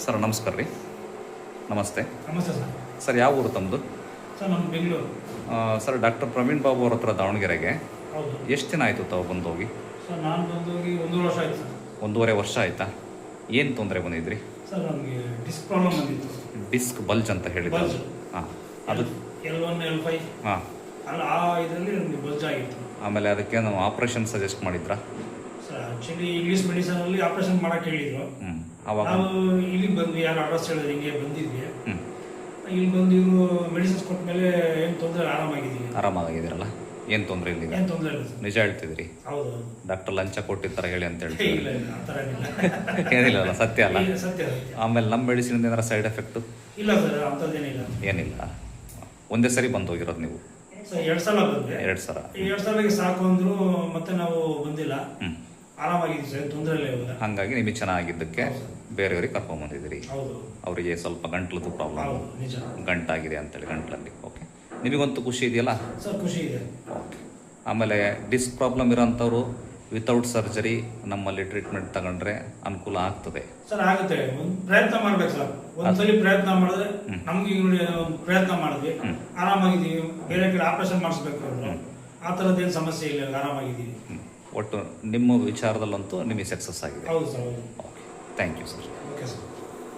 Sir ನಮಸ್ಕಾರ ರೀ. ನಮಸ್ತೆ. ನಮಸ್ತೆ ಸರ್. ಸರ್ ಯಾವ ಊರು ತಮ್ಮದು ಸರ್ ನಮ್ಮ ಬೆಂಗಳೂರು. ಸರ್ ಡಾಕ್ಟರ್ ಪ್ರವೀಣ್ ಬಾಬು ಅವ್ರ ಹತ್ರ ದಾವಣಗೆರೆಗೆ. ಹೌದು. ಎಷ್ಟು ದಿನ ಆಯಿತು ತಾವು ಬಂದು ಹೋಗಿ? ಸರ್ ನಾನು ಬಂದು ಹೋಗಿ ಒಂದೂವರೆ ವರ್ಷ ಆಯಿತು ಸರ್. ಒಂದೂವರೆ ವರ್ಷ ಆಯಿತಾ? ಏನು ತೊಂದರೆ ಬಂದಿದ್ರಿ? ಸರ್ ನಮಗೆ ಡಿಸ್ಕ್ ಪ್ರಾಬ್ಲಮ್ ಬಂದಿತ್ತು. ಡಿಸ್ಕ್ ಬಲ್ಜ್ ಅಂತ ಹೇಳಿದ್ರು. Bulge. ಹಾಂ ಅದು ಎಲ್ ಒನ್ ಎಲ್ ಫೈವ್. ಹಾಂ. ಅಲ್ಲ ಆ ಇದರಲ್ಲಿ ನಮಗೆ ಬಲ್ಜ್ ಆಗಿತ್ತು. ಆಮೇಲೆ ಅದಕ್ಕೆ ನಾವು ಆಪ್ರೇಷನ್ ಸಜೆಸ್ಟ್ ಮಾಡಿದ್ರಾ? ಸರ್ ಆ್ಯಕ್ಚುಲಿ ಇಂಗ್ಲೀಷ್ ಮೆಡಿಸನಲ್ಲಿ ಆಪ್ರೇಷನ್ ಮಾಡಕ್ಕೆ ಹೇಳಿದ್ರು. ಹ್ಞೂ ಆವಾಗ ಇಲ್ಲಿ ಇಲ್ಲಿಗೆ ಬಂದ್ವಿ ಯಾರು ಅಡ್ರೆಸ್ ಹೇಳಿದ್ರು ಹಿಂಗೆ ಬಂದಿದ್ವಿ. ಇಲ್ಲಿ ಬಂದು ಇವರು ಮೆಡಿಸಿನ್ಸ್ ಕೊಟ್ಟ ಮೇಲೆ ಏನು ತೊಂದರೆ ಆರಾಮಾಗಿದ್ದೀವಿ. ಆರಾಮಾಗಿದ್ದೀರಲ್ಲ? ಏನು ತೊಂದರೆ ಇಲ್ಲ ಏನು ತೊಂದರೆ ಇಲ್ಲ ನಿಜ ಹೇಳ್ತಿದ್ರಿ. ಹೌದು ಡಾಕ್ಟರ್ ಲಂಚ ಕೊಟ್ಟಿರ್ತಾರೆ ಹೇಳಿ ಅಂತ ಹೇಳಿ ಇಲ್ಲ ಇಲ್ಲ ಆ ಥರ ಏನಿಲ್ಲ. ಏನಿಲ್ಲ ಅಲ್ಲ ಸತ್ಯ ಅಲ್ಲ? ಸತ್ಯ ಆಮೇಲೆ ನಮ್ಮ ಮೆಡಿಸಿನ್ ಏನಾರ ಸೈಡ್ ಎಫೆಕ್ಟು ಇಲ್ಲ ಸರ್ ಅಂಥದ್ದೇನಿಲ್ಲ ಏನಿಲ್ಲ. ಒಂದೇ ಸರಿ ಬಂದು ಹೋಗಿರೋದು ನೀವು? ಎರಡು ಸಲ ಬಂದ್ವಿ ಎರಡು ಸಲ. ಎರಡು ಸಲಗೆ ಸಾಕು ಅಂದ್ರು ಮತ್ತೆ ನಾವು ಬಂದಿಲ್ಲ. ಸರ್ ತೊಂದರೆ ಇಲ್ಲ. ಹಾಗಾಗಿ ನಿಮಗೆ ಚೆನ್ನಾಗಿದ್ದಕ್ಕೆ. ಬೇರೆಯವ್ರಿಗೆ ಕರ್ಕೊಂಬಂದಿದ್ದೀರಿ ಹೌದು. ಅವರಿಗೆ ಸ್ವಲ್ಪ ಗಂಟ್ಲದ್ದು ಪ್ರಾಬ್ಲಮ್ ನಿಜ. ಗಂಟಾಗಿದೆ ಅಂತೇಳಿ ಗಂಟ್ಲಲ್ಲಿ. ಓಕೆ ನಿಮಗಂತೂ ಖುಷಿ ಇದೆಯಲ್ಲ? ಸರ್ ಖುಷಿ ಇದೆ. ಓಕೆ ಆಮೇಲೆ ಡಿಸ್ಕ್ ಪ್ರಾಬ್ಲಮ್ ಇರೋಂಥವ್ರು ವಿತೌಟ್ ಸರ್ಜರಿ ನಮ್ಮಲ್ಲಿ ಟ್ರೀಟ್ಮೆಂಟ್ ತಗೊಂಡ್ರೆ ಅನುಕೂಲ ಆಗ್ತದೆ. ಸರ್ ಆಗುತ್ತೆ. ಒಂದು ಪ್ರಯತ್ನ ಮಾಡ್ಬೇಕು ಸರ್. ಒಂದ್ಸಲಿ ಪ್ರಯತ್ನ ಮಾಡಿದ್ರೆ ನಮ್ಗೆ ಈಗ ನೋಡಿ ಒಂದು ಪ್ರಯತ್ನ ಮಾಡಿದ್ವಿ. ಆರಾಮಾಗಿದ್ದೀವಿ. ಬೇರೆ ಕಡೆ ಆಪರೇಷನ್ ಮಾಡಿಸ್ಬೇಕು ಅಂದ್ರು. ಆ ಥರದ್ದೇನು ಸಮಸ್ಯೆ ಇಲ್ಲ ಆರಾಮಾಗಿದ್ದೀವಿ. ಒಟ್ಟು ನಿಮ್ಮ ವಿಚಾರದಲ್ಲಂತೂ ನಿಮಗೆ ಸಕ್ಸಸ್ ಆಗಿದೆ. Okay thank you sir okay sir